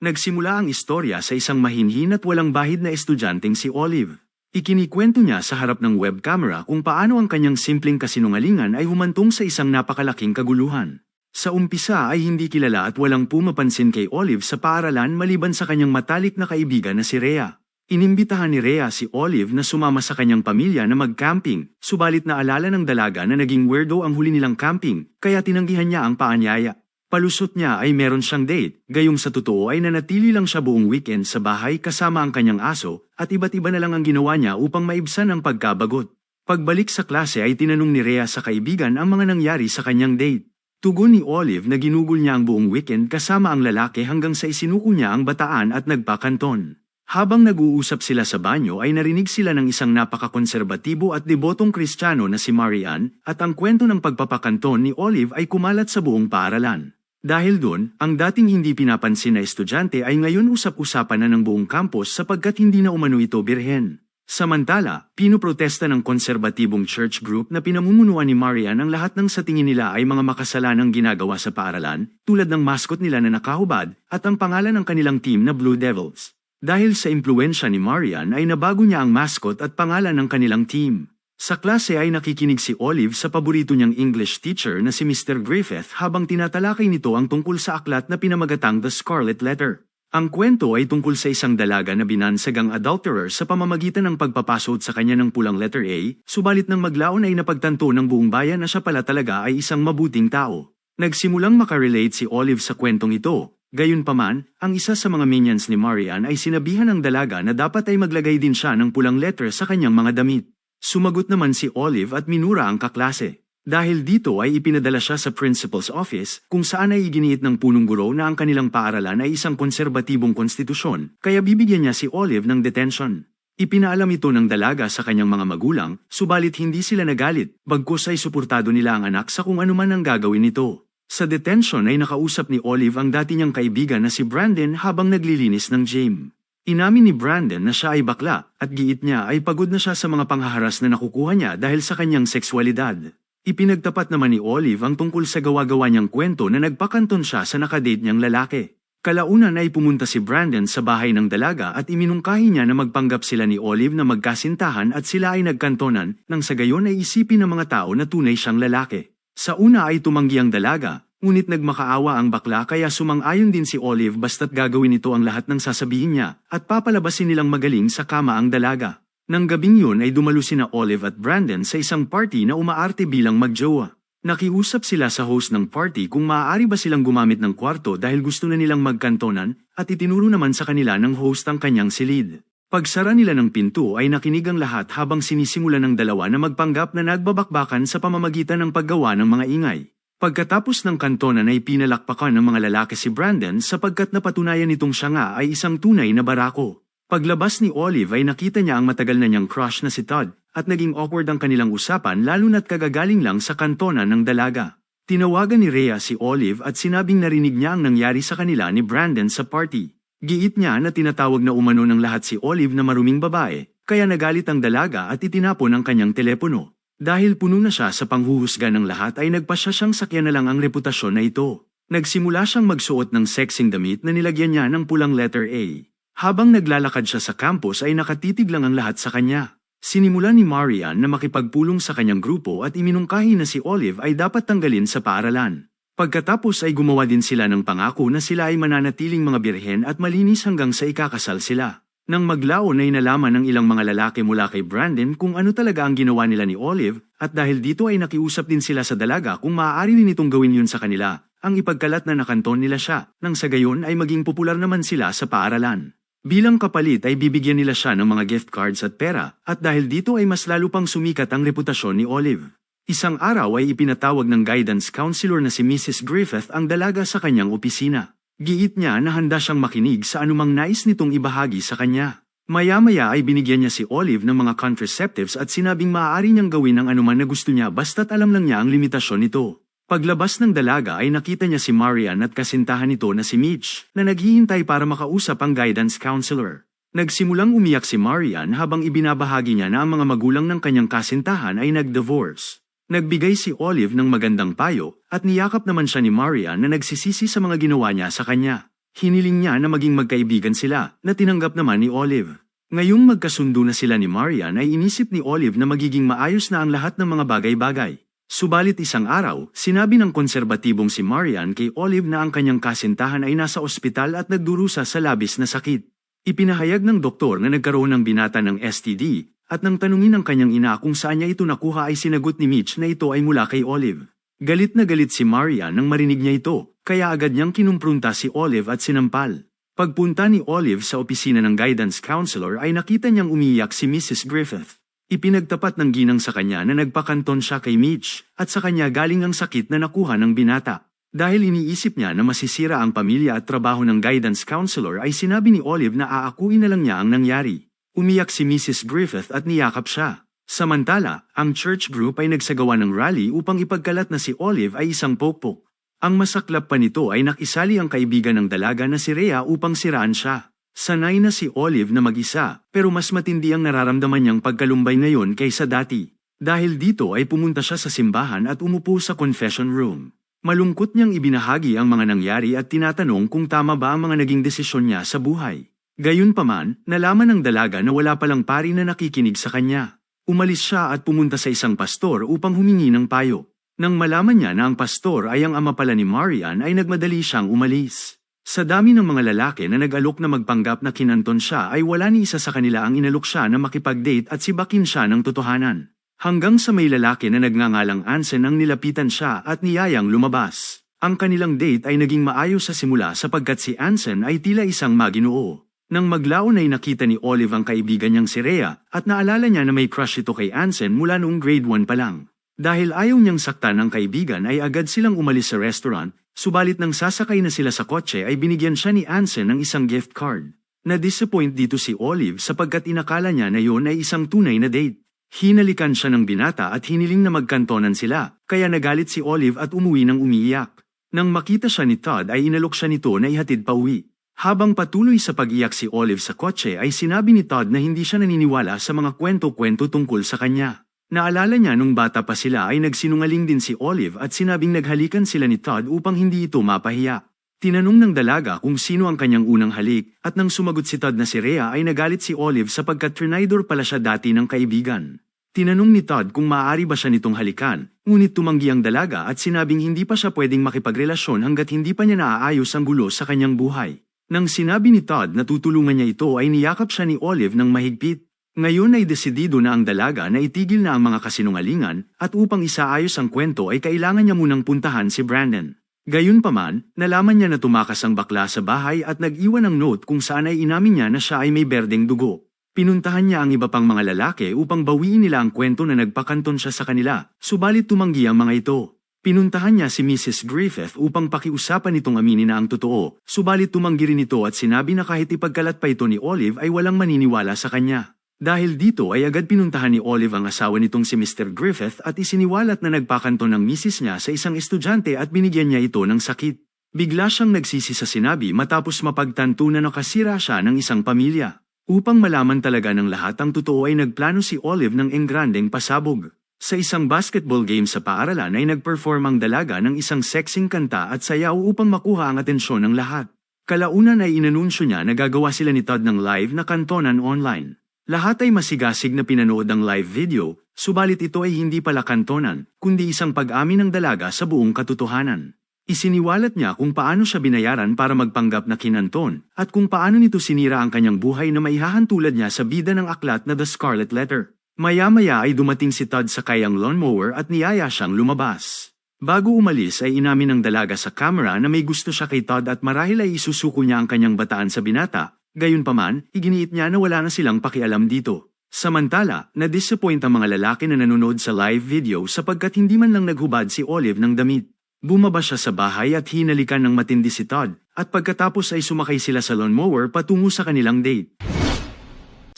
Nagsimula ang istorya sa isang mahinhin at walang bahid na estudyanteng si Olive. Ikinikwento niya sa harap ng web camera kung paano ang kanyang simpleng kasinungalingan ay humantong sa isang napakalaking kaguluhan. Sa umpisa ay hindi kilala at walang pumapansin kay Olive sa paaralan maliban sa kanyang matalik na kaibigan na si Rhea. Inimbitahan ni Rhea si Olive na sumama sa kanyang pamilya na mag-camping, subalit naalala ng dalaga na naging weirdo ang huli nilang camping, kaya tinanggihan niya ang paanyaya. Palusot niya ay meron siyang date, gayong sa totoo ay nanatili lang siya buong weekend sa bahay kasama ang kanyang aso, at iba't iba na lang ang ginawa niya upang maibsan ang pagkabagot. Pagbalik sa klase ay tinanong ni Rhea sa kaibigan ang mga nangyari sa kanyang date. Tugon ni Olive na ginugol niya ang buong weekend kasama ang lalaki hanggang sa isinuko niya ang bataan at nagpakanton. Habang nag-uusap sila sa banyo ay narinig sila ng isang napakakonserbatibo at debotong kristyano na si Marian at ang kwento ng pagpapakanton ni Olive ay kumalat sa buong paaralan. Dahil doon, ang dating hindi pinapansin na estudyante ay ngayon usap-usapan na ng buong campus sapagkat hindi na umano ito birhen. Samantala, pinoprotesta ng konserbatibong church group na pinamumunuan ni Marian ang lahat ng sa tingin nila ay mga makasalanang ginagawa sa paaralan, tulad ng mascot nila na nakahubad, at ang pangalan ng kanilang team na Blue Devils. Dahil sa impluensya ni Marian ay nabago niya ang mascot at pangalan ng kanilang team. Sa klase ay nakikinig si Olive sa paborito niyang English teacher na si Mr. Griffith habang tinatalakay nito ang tungkol sa aklat na pinamagatang The Scarlet Letter. Ang kwento ay tungkol sa isang dalaga na binansagang adulterer sa pamamagitan ng pagpapasod sa kanya ng pulang letter A, subalit nang maglaon ay napagtanto ng buong bayan na siya pala talaga ay isang mabuting tao. Nagsimulang makarelate si Olive sa kwentong ito, Gayunpaman, ang isa sa mga minions ni Marian ay sinabihan ng dalaga na dapat ay maglagay din siya ng pulang letter sa kanyang mga damit. Sumagot naman si Olive at minura ang kaklase. Dahil dito ay ipinadala siya sa principal's office kung saan ay iginiit ng punong guro na ang kanilang paaralan ay isang konserbatibong konstitusyon, kaya bibigyan niya si Olive ng detention. Ipinaalam ito ng dalaga sa kanyang mga magulang, subalit hindi sila nagalit, bagkus ay suportado nila ang anak sa kung anuman ang gagawin nito. Sa detention ay nakausap ni Olive ang dati niyang kaibigan na si Brandon habang naglilinis ng gym. Inamin ni Brandon na siya ay bakla at giit niya ay pagod na siya sa mga panghaharas na nakukuha niya dahil sa kanyang sexualidad. Ipinagtapat naman ni Olive ang tungkol sa gawa-gawa niyang kwento na nagpakanton siya sa nakadate niyang lalaki. Kalaunan ay pumunta si Brandon sa bahay ng dalaga at iminungkahi niya na magpanggap sila ni Olive na magkasintahan at sila ay nagkantonan nang sa gayon ay isipin ng mga tao na tunay siyang lalaki. Sa una ay tumanggi ang dalaga Ngunit nagmakaawa ang bakla kaya sumang-ayon din si Olive basta't gagawin ito ang lahat ng sasabihin niya at papalabasin nilang magaling sa kama ang dalaga. Nang gabing yun ay dumalo sina Olive at Brandon sa isang party na umaarte bilang magjowa. Nakiusap sila sa host ng party kung maaari ba silang gumamit ng kwarto dahil gusto na nilang magkantonan at itinuro naman sa kanila ng host ang kanyang silid. Pagsara nila ng pinto ay nakinig ang lahat habang sinisimulan ng dalawa na magpanggap na nagbabakbakan sa pamamagitan ng paggawa ng mga ingay. Pagkatapos ng kantonan ay pinalakpakan ng mga lalaki si Brandon sapagkat napatunayan nitong siya nga ay isang tunay na barako. Paglabas ni Olive ay nakita niya ang matagal na niyang crush na si Todd at naging awkward ang kanilang usapan lalo na't kagagaling lang sa kantonan ng dalaga. Tinawagan ni Rhea si Olive at sinabing narinig niya ang nangyari sa kanila ni Brandon sa party. Giit niya na tinatawag na umano ng lahat si Olive na maruming babae, kaya nagalit ang dalaga at itinapon ang kanyang telepono. Dahil puno na siya sa panghuhusga ng lahat ay nagpasya siyang sakyan na lang ang reputasyon na ito. Nagsimula siyang magsuot ng sexing damit na nilagyan niya ng pulang letter A. Habang naglalakad siya sa campus ay nakatitig lang ang lahat sa kanya. Sinimula ni Marian na makipagpulong sa kanyang grupo at iminungkahi na si Olive ay dapat tanggalin sa paaralan. Pagkatapos ay gumawa din sila ng pangako na sila ay mananatiling mga birhen at malinis hanggang sa ikakasal sila. Nang maglaon ay nalaman ng ilang mga lalaki mula kay Brandon kung ano talaga ang ginawa nila ni Olive at dahil dito ay nakiusap din sila sa dalaga kung maaari din itong gawin yun sa kanila, ang ipagkalat na nakanton nila siya, nang sa gayon ay maging popular naman sila sa paaralan. Bilang kapalit ay bibigyan nila siya ng mga gift cards at pera, at dahil dito ay mas lalo pang sumikat ang reputasyon ni Olive. Isang araw ay ipinatawag ng guidance counselor na si Mrs. Griffith ang dalaga sa kanyang opisina. Giit niya na handa siyang makinig sa anumang nais nitong ibahagi sa kanya. Maya-maya ay binigyan niya si Olive ng mga contraceptives at sinabing maaari niyang gawin ang anuman na gusto niya basta't alam lang niya ang limitasyon nito. Paglabas ng dalaga ay nakita niya si Marian at kasintahan nito na si Mitch na naghihintay para makausap ang guidance counselor. Nagsimulang umiyak si Marian habang ibinabahagi niya na ang mga magulang ng kanyang kasintahan ay nag-divorce. Nagbigay si Olive ng magandang payo at niyakap naman siya ni Maria na nagsisisi sa mga ginawa niya sa kanya. Hiniling niya na maging magkaibigan sila, na tinanggap naman ni Olive. Ngayong magkasundo na sila ni Marian ay inisip ni Olive na magiging maayos na ang lahat ng mga bagay-bagay. Subalit isang araw, sinabi ng konserbatibong si Marian kay Olive na ang kanyang kasintahan ay nasa ospital at nagdurusa sa labis na sakit. Ipinahayag ng doktor na nagkaroon ng binata ng STD, at nang tanungin ng kanyang ina kung saan niya ito nakuha ay sinagot ni Mitch na ito ay mula kay Olive. Galit na galit si Marian nang marinig niya ito, kaya agad niyang kinumprunta si Olive at sinampal. Pagpunta ni Olive sa opisina ng guidance counselor ay nakita niyang umiyak si Mrs. Griffith. Ipinagtapat ng ginang sa kanya na nagpakanton siya kay Mitch at sa kanya galing ang sakit na nakuha ng binata. Dahil iniisip niya na masisira ang pamilya at trabaho ng guidance counselor ay sinabi ni Olive na aakuin na lang niya ang nangyari. Umiyak si Mrs. Griffith at niyakap siya. Samantala, ang church group ay nagsagawa ng rally upang ipagkalat na si Olive ay isang pokpok. Ang masaklap pa nito ay nakisali ang kaibigan ng dalaga na si Rhea upang siraan siya. Sanay na si Olive na mag-isa, pero mas matindi ang nararamdaman niyang pagkalumbay ngayon kaysa dati. Dahil dito ay pumunta siya sa simbahan at umupo sa confession room. Malungkot niyang ibinahagi ang mga nangyari at tinatanong kung tama ba ang mga naging desisyon niya sa buhay. Gayunpaman, nalaman ng dalaga na wala palang pari na nakikinig sa kanya. Umalis siya at pumunta sa isang pastor upang humingi ng payo. Nang malaman niya na ang pastor ay ang ama pala ni Marian ay nagmadali siyang umalis. Sa dami ng mga lalaki na nag-alok na magpanggap na kinanton siya ay wala ni isa sa kanila ang inalok siya na makipag-date at sibakin siya ng totohanan. Hanggang sa may lalaki na nagngangalang Ansen ang nilapitan siya at niyayang lumabas. Ang kanilang date ay naging maayos sa simula sapagkat si Ansen ay tila isang maginoo. Nang maglaon ay nakita ni Olive ang kaibigan niyang si Rhea at naalala niya na may crush ito kay Ansen mula noong grade 1 pa lang. Dahil ayaw niyang saktan ang kaibigan ay agad silang umalis sa restaurant, subalit nang sasakay na sila sa kotse ay binigyan siya ni Ansen ng isang gift card. Na-disappoint dito si Olive sapagkat inakala niya na yon ay isang tunay na date. Hinalikan siya ng binata at hiniling na magkantonan sila, kaya nagalit si Olive at umuwi ng umiiyak. Nang makita siya ni Todd ay inalok siya nito na ihatid pa uwi. Habang patuloy sa pag-iyak si Olive sa kotse ay sinabi ni Todd na hindi siya naniniwala sa mga kwento-kwento tungkol sa kanya. Naalala niya nung bata pa sila ay nagsinungaling din si Olive at sinabing naghalikan sila ni Todd upang hindi ito mapahiya. Tinanong ng dalaga kung sino ang kanyang unang halik at nang sumagot si Todd na si Rhea ay nagalit si Olive sapagkat trinidor pala siya dati ng kaibigan. Tinanong ni Todd kung maaari ba siya nitong halikan, ngunit tumanggi ang dalaga at sinabing hindi pa siya pwedeng makipagrelasyon hanggat hindi pa niya naaayos ang gulo sa kanyang buhay. Nang sinabi ni Todd na tutulungan niya ito ay niyakap siya ni Olive ng mahigpit. Ngayon ay desidido na ang dalaga na itigil na ang mga kasinungalingan at upang isaayos ang kwento ay kailangan niya munang puntahan si Brandon. Gayunpaman, nalaman niya na tumakas ang bakla sa bahay at nag-iwan ng note kung saan ay inamin niya na siya ay may berdeng dugo. Pinuntahan niya ang iba pang mga lalaki upang bawiin nila ang kwento na nagpakanton siya sa kanila, subalit tumanggi ang mga ito. Pinuntahan niya si Mrs. Griffith upang pakiusapan itong aminin na ang totoo, subalit tumanggi rin ito at sinabi na kahit ipagkalat pa ito ni Olive ay walang maniniwala sa kanya. Dahil dito ay agad pinuntahan ni Olive ang asawa nitong si Mr. Griffith at isiniwalat na nagpakanto ng misis niya sa isang estudyante at binigyan niya ito ng sakit. Bigla siyang nagsisi sa sinabi matapos mapagtanto na nakasira siya ng isang pamilya. Upang malaman talaga ng lahat ang totoo ay nagplano si Olive ng engrandeng pasabog. Sa isang basketball game sa paaralan ay nagperform ang dalaga ng isang sexing kanta at sayaw upang makuha ang atensyon ng lahat. Kalaunan ay inanunsyo niya na gagawa sila ni Todd ng live na kantonan online. Lahat ay masigasig na pinanood ang live video, subalit ito ay hindi pala kantonan, kundi isang pag-amin ng dalaga sa buong katotohanan. Isiniwalat niya kung paano siya binayaran para magpanggap na kinanton, at kung paano nito sinira ang kanyang buhay na maihahantulad niya sa bida ng aklat na The Scarlet Letter. Maya-maya ay dumating si Todd sa kayang lawnmower at niyaya siyang lumabas. Bago umalis ay inamin ng dalaga sa camera na may gusto siya kay Todd at marahil ay isusuko niya ang kanyang bataan sa binata, gayunpaman, iginiit niya na wala na silang pakialam dito. Samantala, na-disappoint ang mga lalaki na nanonood sa live video sapagkat hindi man lang naghubad si Olive ng damit. Bumaba siya sa bahay at hinalikan ng matindi si Todd, at pagkatapos ay sumakay sila sa lawnmower patungo sa kanilang date.